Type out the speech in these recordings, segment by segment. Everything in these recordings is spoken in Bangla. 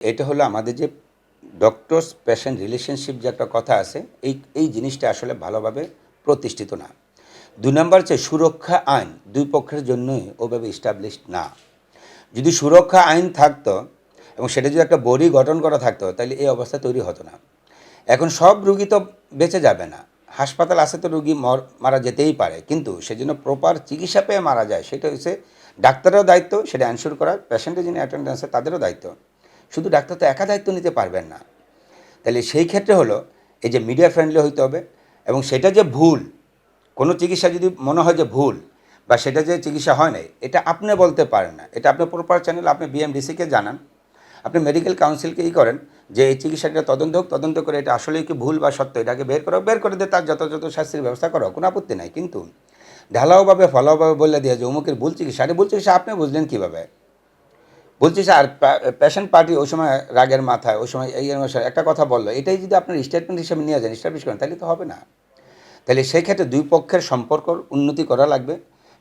এটা হলো আমাদের যে ডক্টরস পেশেন্ট রিলেশনশিপ যে একটা কথা আছে, এই এই জিনিসটা আসলে ভালোভাবে প্রতিষ্ঠিত না। দুই নম্বর হচ্ছে সুরক্ষা আইন, দুই পক্ষের জন্যই ওভাবে ইস্টাবলিশড না। যদি সুরক্ষা আইন থাকতো এবং সেটা যদি একটা বডি গঠন করা থাকতো, তাহলে এই অবস্থা তৈরি হতো না। এখন সব রুগী তো বেঁচে যাবে না। হাসপাতাল আসে তো রুগী মর- মারা যেতেই পারে, কিন্তু সেজন্য প্রপার চিকিৎসা পেয়ে মারা যায়, সেটা হচ্ছে ডাক্তারেরও দায়িত্ব, সেটা অ্যানশোর করা পেশেন্টের যিনি অ্যাটেন্ডেন্স আছে, তাদেরও দায়িত্ব। শুধু ডাক্তার তো একা দায়িত্ব নিতে পারবেন না। তাহলে সেই ক্ষেত্রে হলো, এই যে মিডিয়া ফ্রেন্ডলি হইতে হবে এবং সেটা যে ভুল, কোনো চিকিৎসা যদি মনে হয় যে ভুল বা সেটা যে চিকিৎসা হয় নাই, এটা আপনি বলতে পারেন না। এটা আপনি প্রপার চ্যানেল আপনি বিএমডিসিকে জানান। আপনি মেডিকেল কাউন্সিলকে ই করেন যে এই চিকিৎসাটা তদন্ত হোক, তদন্ত করে এটা আসলেই কি ভুল বা সত্য, এটাকে বের করো, বের করে দিয়ে তার যথাযথ শাস্তির ব্যবস্থা করো, কোনো আপত্তি নাই। কিন্তু ঢালাওভাবে, ফলাওভাবে বলে দিয়ে যে অমুকের ভুল চিকিৎসা, আরে ভুল চিকিৎসা আপনি বুঝলেন কীভাবে? বলছি স্যার প্যাশন পার্টি ওই সময় রাগের মাথায়, ওই সময় এই অনুসারে একটা কথা বলল, এটাই যদি আপনার স্টেটমেন্ট হিসেবে নিয়ে যান স্টাবলিশ করেন, তাহলে তো হবে না। তাহলে সেই ক্ষেত্রে দুই পক্ষের সম্পর্ক উন্নতি করা লাগবে।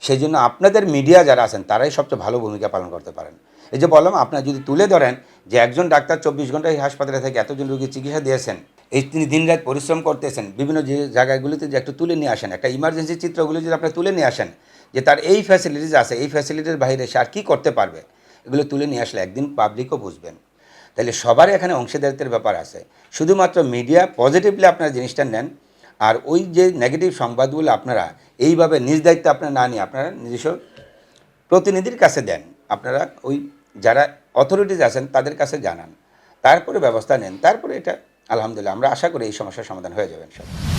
সেই জন্য আপনাদের মিডিয়া যারা আছেন, তারাই সবচেয়ে ভালো ভূমিকা পালন করতে পারেন। এই যে বললাম, আপনার যদি তুলে ধরেন যে একজন ডাক্তার চব্বিশ ঘণ্টা এই হাসপাতালে থেকে এতজন রোগীর চিকিৎসা দিয়েছেন, এই তিনি দিনরাত পরিশ্রম করতেছেন, বিভিন্ন যে জায়গাগুলিতে যে একটু তুলে নিয়ে আসেন, একটা ইমার্জেন্সি চিত্রগুলি যদি আপনি তুলে নিয়ে আসেন, যে তার এই ফ্যাসিলিটিস আছে, এই ফ্যাসিলিটির বাইরে সে আর কী করতে পারবে? এগুলো তুলে নিয়ে আসলে একদিন পাবলিকও বুঝবেন। তাহলে সবারই এখানে অংশীদারিত্বের ব্যাপার আছে। শুধুমাত্র মিডিয়া পজিটিভলি আপনারা জিনিসটা নেন, আর ওই যে নেগেটিভ সংবাদগুলো আপনারা এইভাবে নিজ দায়িত্ব আপনারা না নিয়ে আপনারা নিজস্ব প্রতিনিধির কাছে দেন। আপনারা ওই যারা অথরিটিজ আছেন তাদের কাছে জানান। তারপরে ব্যবস্থা নেন। তারপরে এটা আলহামদুলিল্লাহ আমরা আশা করি এই সমস্যার সমাধান হয়ে যাবে ইনশাল্লাহ